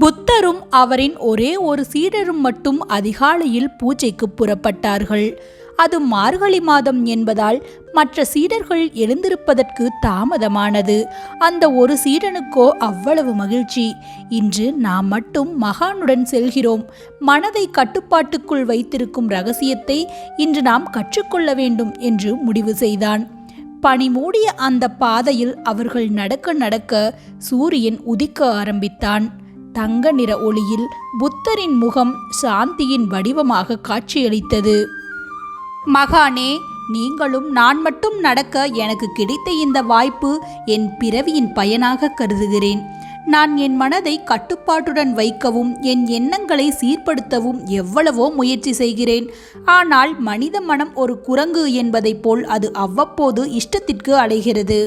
புத்தரும் அவரின் ஒரே ஒரு சீடரும் மட்டும் அதிகாலையில் பூஜைக்கு புறப்பட்டார்கள். அது மார்கழி மாதம் என்பதால் மற்ற சீடர்கள் எழுந்திருப்பதற்கு தாமதமானது. அந்த ஒரு சீடனுக்கோ அவ்வளவு மகிழ்ச்சி. இன்று நாம் மட்டும் மகானுடன் செல்கிறோம். மனதை கட்டுப்பாட்டுக்குள் வைத்திருக்கும் ரகசியத்தை இன்று நாம் கற்றுக்கொள்ள வேண்டும் என்று முடிவு செய்தான். பனி மூடிய அந்த பாதையில் அவர்கள் நடக்க நடக்க சூரியன் உதிக்க ஆரம்பித்தான். தங்க நிற ஒளியில் புத்தரின் முகம் சாந்தியின் வடிவமாக காட்சியளித்தது. மகானே நீங்களும் நான் மட்டும் நடக்க எனக்கு கிடைத்த இந்த வாய்ப்பு என் பிறவியின் பயனாக கருதுகிறேன். நான் என் மனதை கட்டுப்பாட்டுடன் வைக்கவும் என் எண்ணங்களை சீர்படுத்தவும் எவ்வளவோ முயற்சி செய்கிறேன். ஆனால் மனித மனம் ஒரு குரங்கு என்பதைப் போல் அது அவ்வப்போது இஷ்டத்திற்கு அலைகிறது.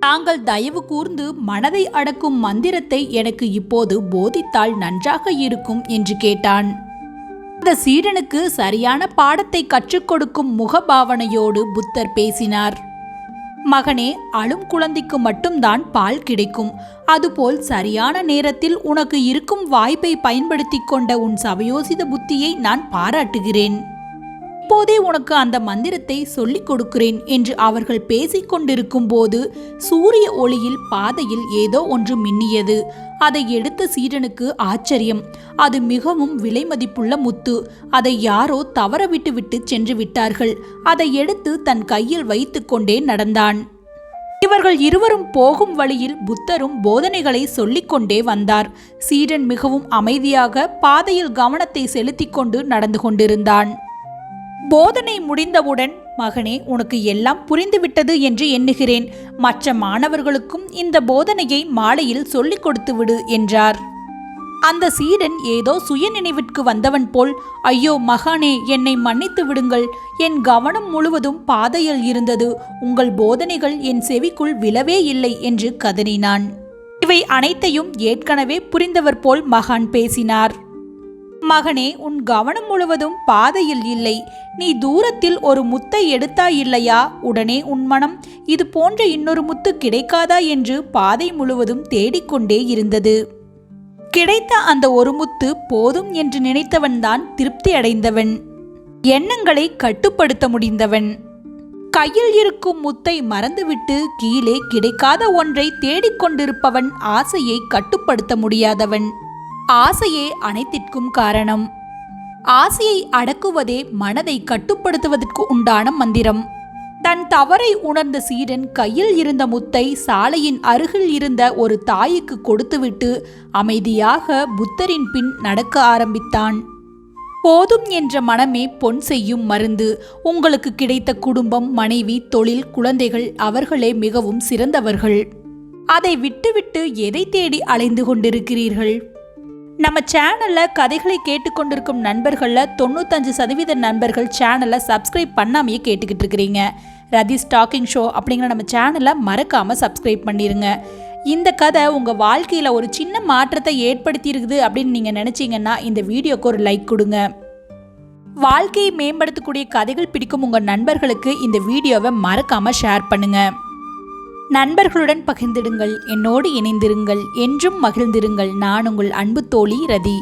தாங்கள் தயவு கூர்ந்து மனதை அடக்கும் மந்திரத்தை எனக்கு இப்போது போதித்தால் நன்றாக இருக்கும் என்று கேட்டான். அந்த சீடனுக்கு சரியான பாடத்தை கற்றுக் கொடுக்கும் முகபாவனையோடு புத்தர் பேசினார். மகனே அழும் குழந்தைக்கு மட்டும்தான் பால் கிடைக்கும். அதுபோல் சரியான நேரத்தில் உனக்கு இருக்கும் வாய்ப்பை பயன்படுத்திக் கொண்ட உன் சவயோசித புத்தியை நான் பாராட்டுகிறேன். இப்போதே உனக்கு அந்த மந்திரத்தை சொல்லிக் கொடுக்கிறேன் என்று அவர்கள் பேசிக்கொண்டிருக்கும் போது சூரிய ஒளியில் பாதையில் ஏதோ ஒன்று மின்னியது. அதை எடுத்த சீடனுக்கு ஆச்சரியம். அது மிகவும் விலைமதிப்புள்ள முத்து. அதை யாரோ தவற விட்டு சென்று விட்டார்கள். அதை எடுத்து தன் கையில் வைத்துக்கொண்டே நடந்தான். இவர்கள் இருவரும் போகும் வழியில் புத்தரும் போதனைகளை சொல்லிக்கொண்டே வந்தார். சீடன் மிகவும் அமைதியாக பாதையில் கவனத்தை செலுத்திக் கொண்டு நடந்து கொண்டிருந்தான். போதனை முடிந்தவுடன் மகனே உனக்கு எல்லாம் புரிந்துவிட்டது என்று எண்ணுகிறேன். மற்ற மாணவர்களுக்கும் இந்த போதனையை மாலையில் சொல்லிக் கொடுத்து விடு என்றார். அந்த சீடன் ஏதோ சுய நினைவிற்கு வந்தவன் போல் ஐயோ மகானே என்னை மன்னித்து விடுங்கள். என் கவனம் முழுவதும் பாதையில் இருந்தது. உங்கள் போதனைகள் என் செவிக்குள் விழவே இல்லை என்று கதறினான். இவை அனைத்தையும் ஏற்கனவே புரிந்தவர் போல் மகான் பேசினார். மகனே உன் கவனம் முழுவதும் பாதையில் இல்லை. நீ தூரத்தில் ஒரு முத்தை எடுத்தாய் இல்லையா உடனே உன் மனம் இது போன்ற இன்னொரு முத்து கிடைக்காதா என்று பாதை முழுவதும் தேடிக்கொண்டே இருந்தது. கிடைத்த அந்த ஒரு முத்து போதும் என்று நினைத்தவன்தான் திருப்தி அடைந்தவன். எண்ணங்களை கட்டுப்படுத்த முடிந்தவன். கையில் இருக்கும் முத்தை மறந்துவிட்டு கீழே கிடைக்காத ஒன்றை தேடிக்கொண்டிருப்பவன் ஆசையை கட்டுப்படுத்த முடியாதவன். ஆசையே அனைத்திற்கும் காரணம். ஆசையை அடக்குவதே மனதை கட்டுப்படுத்துவதற்கு உண்டான மந்திரம். தன் தவறை உணர்ந்த சீடன் கையில் இருந்த முத்தை சாலையின் அருகில் இருந்த ஒரு தாய்க்கு கொடுத்துவிட்டு அமைதியாக புத்தரின் பின் நடக்க ஆரம்பித்தான். போதும் என்ற மனமே பொன் செய்யும் மருந்து. உங்களுக்கு கிடைத்த குடும்பம் மனைவி தொழில் குழந்தைகள் அவர்களே மிகவும் சிறந்தவர்கள். அதை விட்டுவிட்டு எதை தேடி அலைந்து கொண்டிருக்கிறீர்கள்? நம்ம சேனலில் கதைகளை கேட்டுக்கொண்டிருக்கும் நண்பர்களில் தொண்ணூத்தஞ்சு சதவீத நண்பர்கள் சேனலை சப்ஸ்கிரைப் பண்ணாமையே கேட்டுக்கிட்டு இருக்கிறீங்க. ரதி ஸ்டாக்கிங் ஷோ அப்படிங்கிற நம்ம சேனலை மறக்காமல் சப்ஸ்கிரைப் பண்ணிடுங்க இந்த கதை உங்கள் வாழ்க்கையில் ஒரு சின்ன மாற்றத்தை ஏற்படுத்தியிருக்குது அப்படின்னு நீங்கள் நினச்சிங்கன்னா இந்த வீடியோக்கு ஒரு லைக் கொடுங்க. வாழ்க்கையை மேம்படுத்தக்கூடிய கதைகள் பிடிக்கும் உங்கள் நண்பர்களுக்கு இந்த வீடியோவை மறக்காமல் ஷேர் பண்ணுங்கள் நண்பர்களுடன் பகிர்ந்திடுங்கள். என்னோடு இணைந்திருங்கள். என்றும் மகிழ்ந்திருங்கள். நான் உங்கள் அன்பு தோழி ரதி.